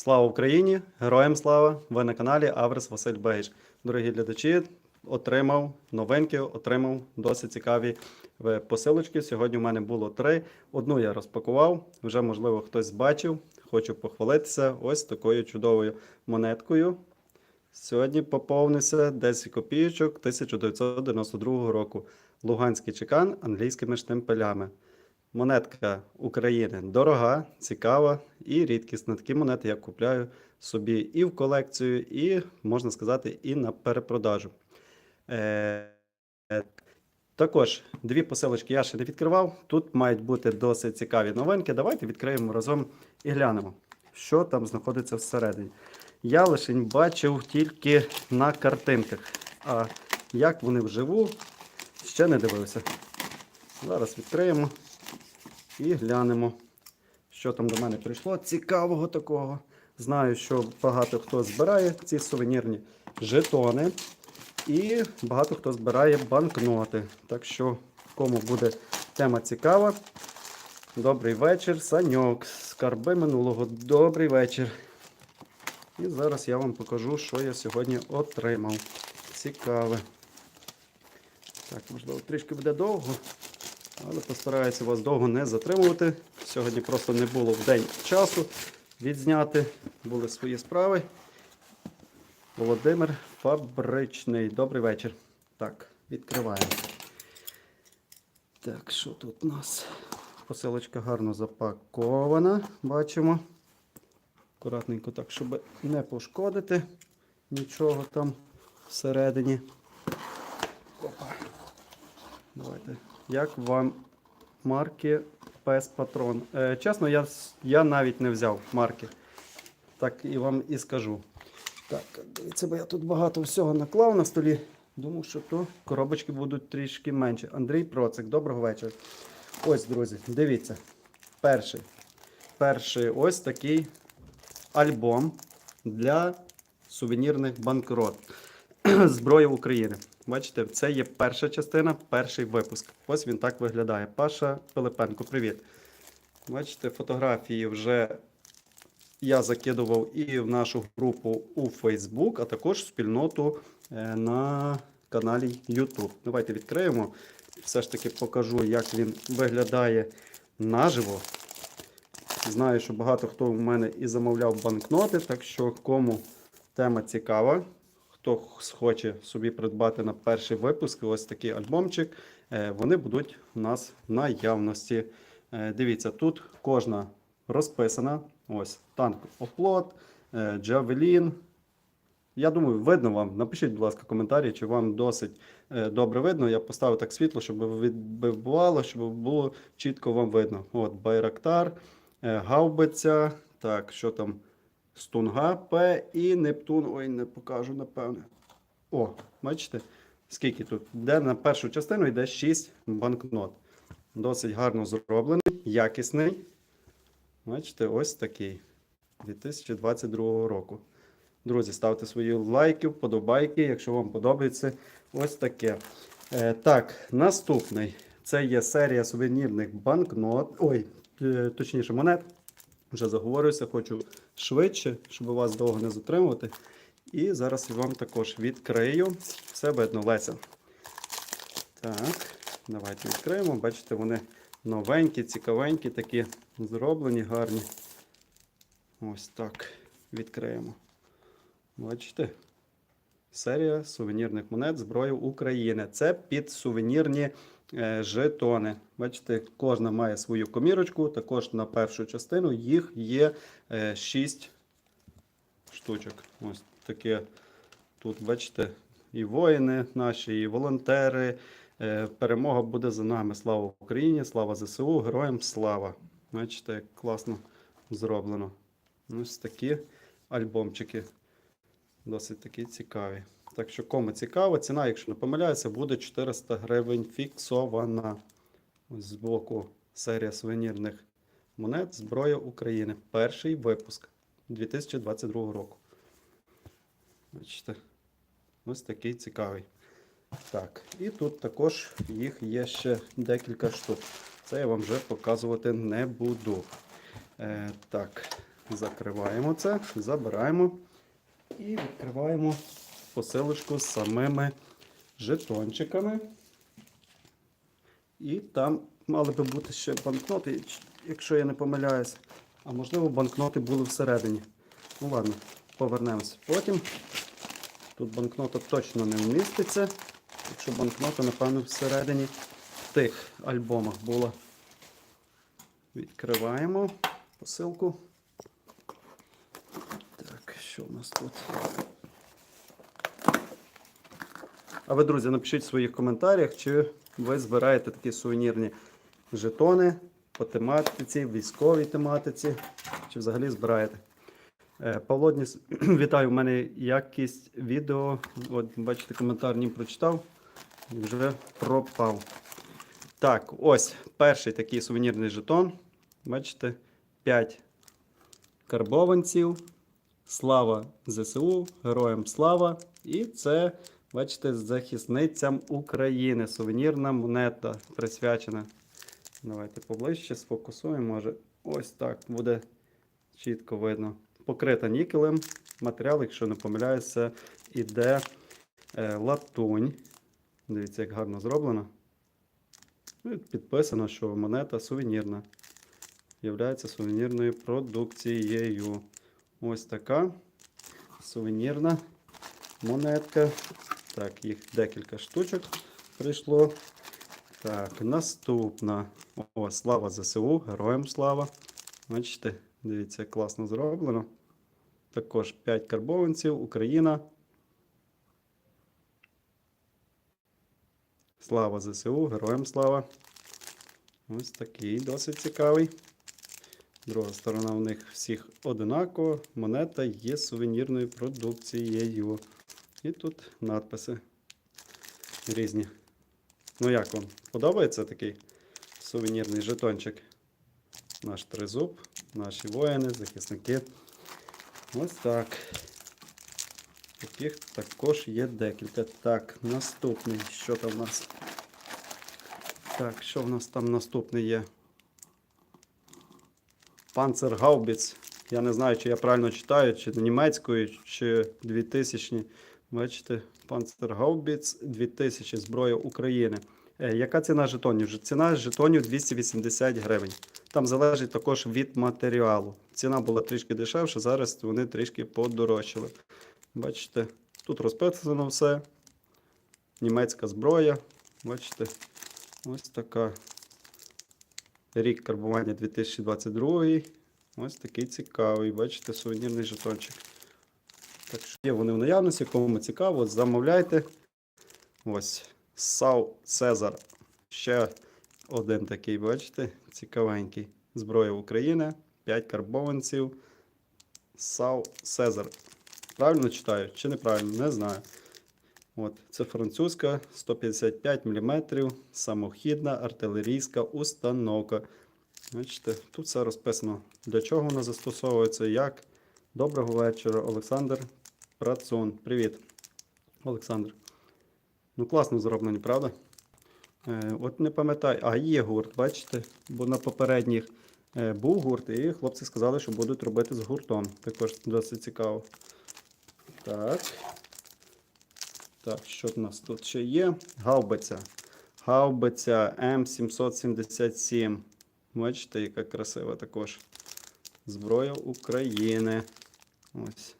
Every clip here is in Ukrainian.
Слава Україні! Героям слава! Ви на каналі Аверс Василь Бейш. Дорогі глядачі, отримав новинки, отримав досить цікаві е, посилочки. Сьогодні у мене було три. Одну я розпакував, вже, можливо, хтось бачив. Хочу похвалитися ось такою чудовою монеткою. Сьогодні поповнився 10 копійочок 1992 року. Луганський чекан англійськими штемпелями. Монетка України дорога, цікава і рідкісна. Такі монети я купляю собі і в колекцію, і, можна сказати, і на перепродажу. Е, також дві посилочки я ще не відкривав. Тут мають бути досить цікаві новинки. Давайте відкриємо разом і глянемо, що там знаходиться всередині. Я лише бачив тільки на картинках. А як вони вживу, ще не дивився. Зараз відкриємо і глянемо, що там до мене прийшло. Цікавого такого. Знаю, що багато хто збирає ці сувенірні жетони. І багато хто збирає банкноти. Так що, кому буде тема цікава, добрий вечір, Саньок. Скарби минулого. Добрий вечір. І зараз я вам покажу, що я сьогодні отримав. Цікаве. Так, можливо, трішки буде довго, але постараюся вас довго не затримувати. Сьогодні просто не було в день часу відзняти. Були свої справи. Володимир Фабричний. Добрий вечір. Так, відкриваємо. Так, що тут у нас? Посилочка гарно запакована, бачимо. Акуратненько так, щоб не пошкодити нічого там всередині. Опа. Давайте. Як вам марки Пес Патрон? Е, чесно, я, я навіть не взяв марки. Так і вам і скажу. Так, дивіться, бо я тут багато всього наклав на столі. Думав, що то коробочки будуть трішки менше. Андрій Процик, доброго вечора. Ось, друзі, дивіться. Перший. Перший ось такий альбом для сувенірних банкрот. Зброя України. Бачите, це є перша частина, перший випуск. Ось він так виглядає. Паша Пилипенко, привіт. Бачите, фотографії вже я закидував і в нашу групу у Facebook, а також спільноту е, на каналі YouTube. Давайте відкриємо. Все ж таки покажу, як він виглядає наживо. Знаю, що багато хто в мене і замовляв банкноти, так що кому тема цікава, хто хоче собі придбати на перший випуск ось такий альбомчик, е, вони будуть у нас в наявності. Е, Дивіться, тут кожна розписана. Ось танк Оплот, е, Джавелін. Я думаю, видно вам. Напишіть, будь ласка, коментарі, чи вам досить добре видно. Я поставив так світло, щоб відбивало, щоб було чітко вам видно. От Байрактар, Гаубиця, так, що там? Стунга П і Нептун. Ой, не покажу, напевне. О, бачите, скільки тут? Де на першу частину йде 6 банкнот. Досить гарно зроблений, якісний. Бачите, ось такий. 2022 року. Друзі, ставте свої лайки, вподобайки, якщо вам подобається ось таке. Е, так, наступний. Це є серія сувенірних банкнот. Ой, е, точніше, монет. Вже заговорюся, хочу швидше, щоб вас довго не затримувати. І зараз я вам також відкрию. Все видно. Так, давайте відкриємо. Бачите, вони новенькі, цікавенькі, такі зроблені, гарні. Ось так. Відкриємо. Бачите? Серія сувенірних монет зброї України. Це під сувенірні жетони. Бачите, кожна має свою комірочку. Також на першу частину їх є е, 6 штучок. Ось таке. Тут, бачите, і воїни наші, і волонтери. Е, перемога буде за нами. Слава Україні! Слава ЗСУ! Героям слава! Бачите, як класно зроблено. Ось такі альбомчики. Досить такі цікаві. Так що, кому цікаво, ціна, якщо не помиляюся, буде 400 гривень фіксована. Ось боку серія сувенірних монет Зброя України. Перший випуск 2022 року. Бачите, ось такий цікавий. Так, і тут також їх є ще декілька штук. Це я вам вже показувати не буду. Е, так, Закриваємо це, забираємо і відкриваємо посилочку з самими жетончиками. І там мали би бути ще банкноти, якщо я не помиляюсь. А можливо, банкноти були всередині. Ну ладно, повернемось потім. Тут банкнота точно не вміститься. Якщо банкнота, напевно, всередині в тих альбомах була. Відкриваємо посилку. Так, що в нас тут? А ви, друзі, напишіть в своїх коментарях, чи ви збираєте такі сувенірні жетони по тематиці, військовій тематиці, чи взагалі збираєте. Е, Павло Дніс, вітаю, у мене якість відео. От, бачите, коментар не прочитав і вже пропав. Так, ось перший такий сувенірний жетон. Бачите, 5 карбованців. Слава ЗСУ, героям слава! І це, бачите, захисницям України. Сувенірна монета присвячена. Давайте поближче сфокусуємо. Може, ось так буде чітко видно. Покрита нікелем. Матеріал, якщо не помиляюся, іде е, латунь. Дивіться, як гарно зроблено. Ну, Підписано, що монета сувенірна. Являється сувенірною продукцією. Ось така сувенірна монетка. Так, їх декілька штучок прийшло. Так, наступна. О, слава ЗСУ, героям слава. Бачите, дивіться, класно зроблено. Також 5 карбованців, Україна. Слава ЗСУ, героям слава. Ось такий досить цікавий. Друга сторона у них всіх одинакова. Монета є сувенірною продукцією. І тут надписи різні. Ну як вам? Подобається такий сувенірний жетончик? Наш тризуб, наші воїни, захисники. Ось так. Таких також є декілька. Так, наступний. Що там в нас? Так, що в нас там наступний є? Панцергаубіц. Я не знаю, чи я правильно читаю, чи німецькою, чи 2000. Бачите, Панцергаубіц 2000 зброя України. Е, яка ціна жетонів? Ціна жетонів 280 гривень. Там залежить також від матеріалу. Ціна була трішки дешевша, зараз вони трішки подорожчали. Бачите, тут розписано все. Німецька зброя. Бачите, ось така. Рік карбування 2022. Ось такий цікавий. Бачите, сувенірний жетончик. Так що є вони в наявності, кому цікаво, замовляйте. Ось Сау Цезар. Ще один такий, бачите, цікавенький. Зброя України. 5 карбованців. Сау Цезар. Правильно читаю чи неправильно? Не знаю. От, це французька 155 мм, самохідна артилерійська установка. Бачите, тут все розписано, для чого вона застосовується, як. Доброго вечора, Олександр Працун. Привіт, Олександр. Ну, класно зроблені, правда? Е, от не пам'ятаю, а є гурт, бачите? Бо на попередніх е, був гурт, і хлопці сказали, що будуть робити з гуртом. Також досить цікаво. Так. Так, що в нас тут ще є? Гаубиця. Гаубиця М777. Бачите, яка красива також. Зброя України. Ось.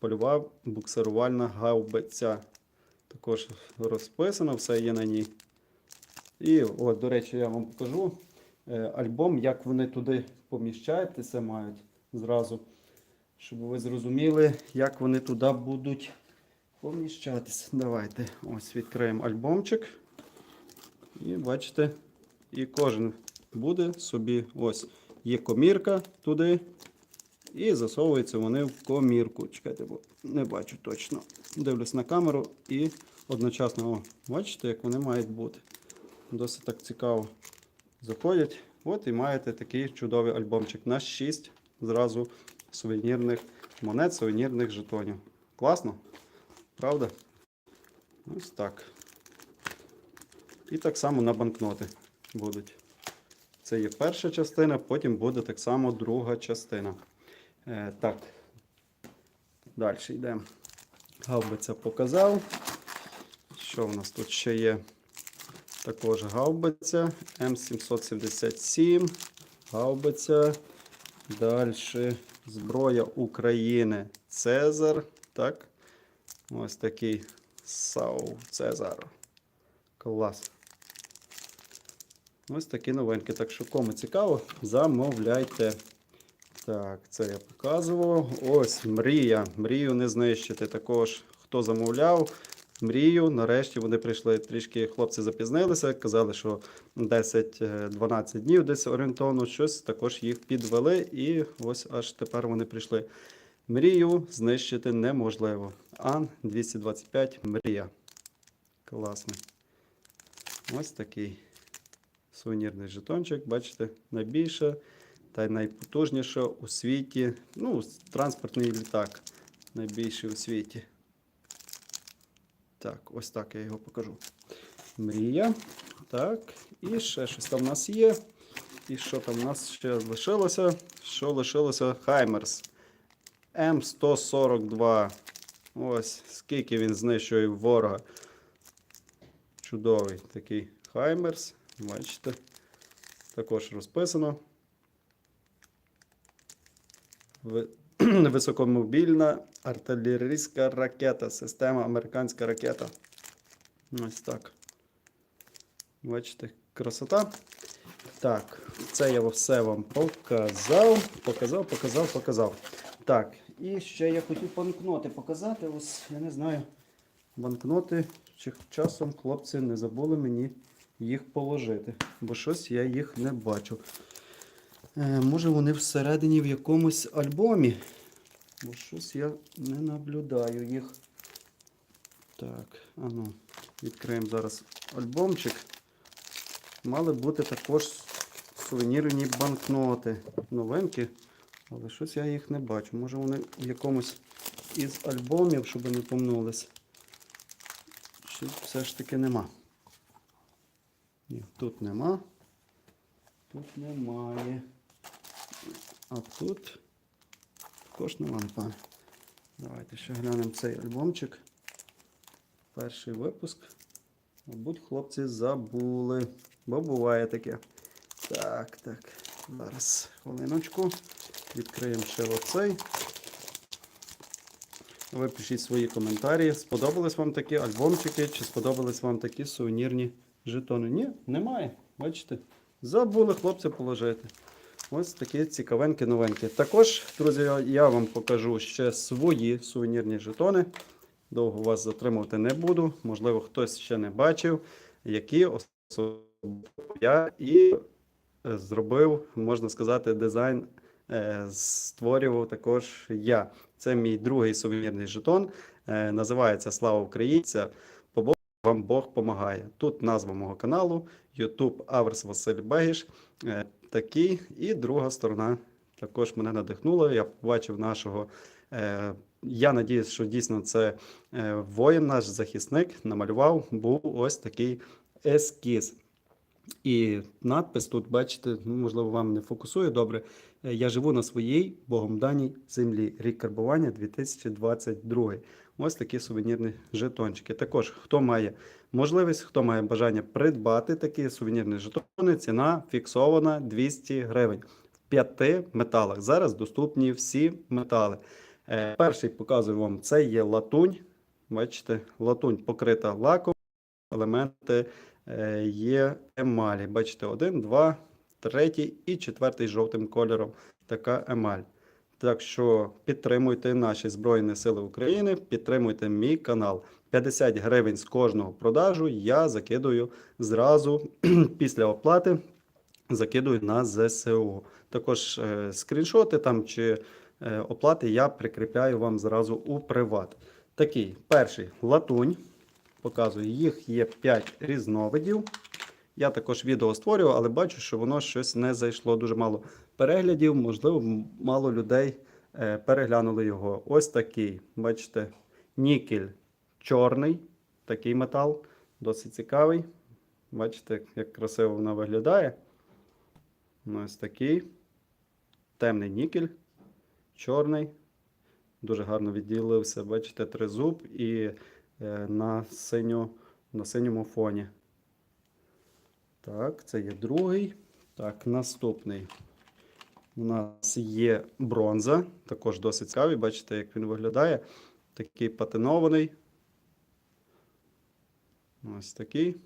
Польова буксирувальна гаубиця. Також розписано, все є на ній. І, от, до речі, я вам покажу е, альбом, як вони туди поміщаєтеся, мають зразу. Щоб ви зрозуміли, як вони туди будуть поміщатися. Давайте ось відкриємо альбомчик. І бачите, і кожен буде собі ось є комірка туди. І засовуються вони в комірку. Чекайте, бо не бачу точно. Дивлюсь на камеру і одночасно, о, бачите, як вони мають бути. Досить так цікаво. Заходять. От і маєте такий чудовий альбомчик. На 6 зразу сувенірних монет, сувенірних жетонів. Класно? Правда? Ось так. І так само на банкноти будуть. Це є перша частина, потім буде так само друга частина. Е, так. Далі йдемо. Гаубиця показав. Що в нас тут ще є? Також гаубиця М777. Гаубиця. Далі зброя України Цезар. Так. Ось такий САУ Цезар. Клас. Ось такі новинки. Так що кому цікаво, замовляйте. Так, це я показував. Ось мрія. Мрію не знищити. Також хто замовляв. Мрію, нарешті вони прийшли. Трішки хлопці запізнилися, казали, що 10-12 днів десь орієнтовно щось також їх підвели, і ось аж тепер вони прийшли. Мрію знищити неможливо. Ан 225 мрія. Класний. Ось такий сувенірний жетончик. Бачите, найбільше та й найпотужніше у світі. Ну, транспортний літак. Найбільший у світі. Так, ось так я його покажу. Мрія. Так, і ще щось там у нас є. І що там у нас ще лишилося? Що лишилося? Хаймерс. М142. Ось скільки він знищує ворога. Чудовий такий Хаймерс. Бачите. Також розписано. Ви- Високомобільна артилерійська ракета. Система американська ракета. Ось так. Бачите, красота. Так, це я все вам показав. Показав, показав, показав. Так, і ще я хотів банкноти показати. Ось, я не знаю, банкноти чи часом хлопці не забули мені їх положити, бо щось я їх не бачу. Е, може вони всередині в якомусь альбомі, бо щось я не наблюдаю їх. Так, ану, відкриємо зараз альбомчик. Мали бути також сувенірні банкноти. Новинки, але щось я їх не бачу. Може вони в якомусь із альбомів, щоб не помнулись. Чи все ж таки нема. Ні, тут нема. Тут немає. А тут також нема, напевно. Давайте ще глянемо цей альбомчик. Перший випуск. Мабуть, хлопці забули. Бо буває таке. Так, так. Зараз хвилиночку. Відкриємо ще оцей. Ви пишіть свої коментарі. Сподобались вам такі альбомчики, чи сподобались вам такі сувенірні жетони? Ні, немає. Бачите? Забули хлопці положити. Ось такі цікавенькі новенькі. Також, друзі, я вам покажу ще свої сувенірні жетони. Довго вас затримувати не буду. Можливо, хтось ще не бачив, які особливо я і е, зробив, можна сказати, дизайн е, створював також я. Це мій другий сувенірний жетон. Е, Називається Слава Богу вам Бог помагає. Тут назва мого каналу, YouTube Аверс Василь Бегіш. Такий. І друга сторона також мене надихнула. Я побачив нашого. е, Я надіюсь, що дійсно це е, воїн, наш захисник, намалював, був ось такий ескіз. І надпис тут, бачите, ну, можливо, вам не фокусує добре. Е, Я живу на своїй Богом даній землі. Рік карбування 2022. Ось такі сувенірні жетончики. Також, хто має можливість, хто має бажання придбати такі сувенірні жетони, ціна фіксована 200 гривень. В п'яти металах. Зараз доступні всі метали. Е, Перший показую вам це є латунь. Бачите, латунь покрита лаком, елементи е, є емалі. Бачите, один, два, третій і четвертий жовтим кольором. Така емаль. Так що підтримуйте наші Збройні Сили України, підтримуйте мій канал. 50 гривень з кожного продажу я закидую зразу після оплати. Закидую на ЗСУ. Також е, скріншоти там чи е, оплати я прикріпляю вам зразу у приват. Такий перший латунь. Показую, їх є 5 різновидів. Я також відео створював, але бачу, що воно щось не зайшло. Дуже мало переглядів, можливо, мало людей е, переглянули його. Ось такий, бачите, нікель чорний, такий метал, досить цікавий. Бачите, як красиво воно виглядає. Ось такий. Темний нікель, чорний. Дуже гарно відділився. Бачите, тризуб і е, на, синьо, на синьому фоні. Так, це є другий. Так, наступний. У нас є бронза, також досить цікавий. Бачите, як він виглядає. Такий патинований. Ось такий.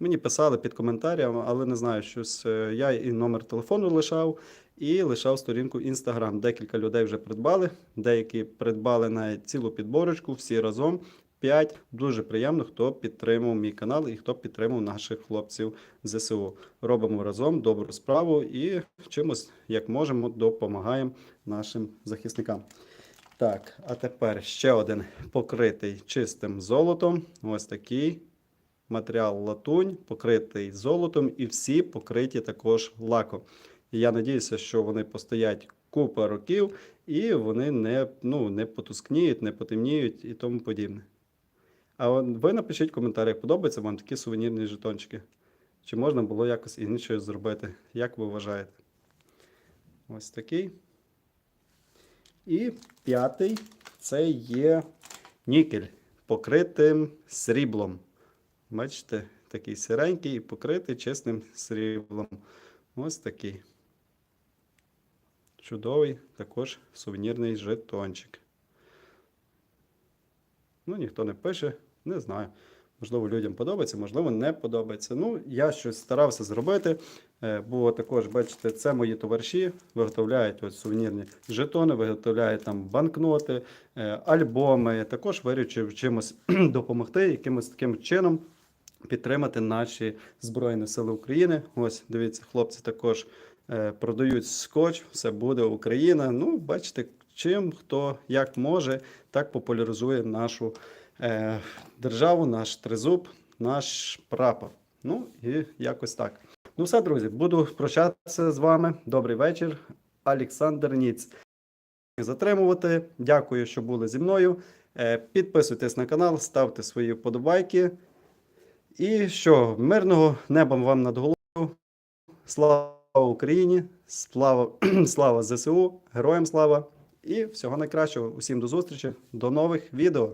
Мені писали під коментарями, але не знаю, щось. е, Я і номер телефону лишав, і лишав сторінку Instagram. Декілька людей вже придбали, деякі придбали навіть цілу підборочку, всі разом. 5. Дуже приємно, хто підтримав мій канал і хто підтримав наших хлопців ЗСУ. Робимо разом добру справу і чимось, як можемо, допомагаємо нашим захисникам. Так, а тепер ще один покритий чистим золотом. Ось такий матеріал латунь, покритий золотом, і всі покриті також лаком. Я надіюся, що вони постоять купа років і вони не, ну, не потускніють, не потемніють і тому подібне. А ви напишіть в коментарях, подобаються вам такі сувенірні жетончики? Чи можна було якось інше зробити? Як ви вважаєте? Ось такий. І п'ятий це є нікель, покритим сріблом. Бачите, такий сиренький і покритий чистим сріблом. Ось такий. Чудовий також сувенірний жетончик. Ну, ніхто не пише, не знаю. Можливо, людям подобається, можливо, не подобається. Ну, я щось старався зробити. Е, Бо також, бачите, це мої товариші виготовляють ось сувенірні жетони, виготовляють там банкноти, е, альбоми. Також вирішив чимось допомогти, якимось таким чином підтримати наші Збройні Сили України. Ось, дивіться, хлопці також е, продають скотч, все буде Україна. Ну, бачите, чим хто як може, так популяризує нашу державу, наш тризуб, наш прапор. Ну і якось так. Ну, все, друзі, буду прощатися з вами. Добрий вечір. Олександр Ніц. Затримувати. Дякую, що були зі мною. Е, Підписуйтесь на канал, ставте свої вподобайки. І що, мирного неба вам над головою. Слава Україні! Слава, слава ЗСУ! Героям слава! І всього найкращого. Усім до зустрічі, до нових відео.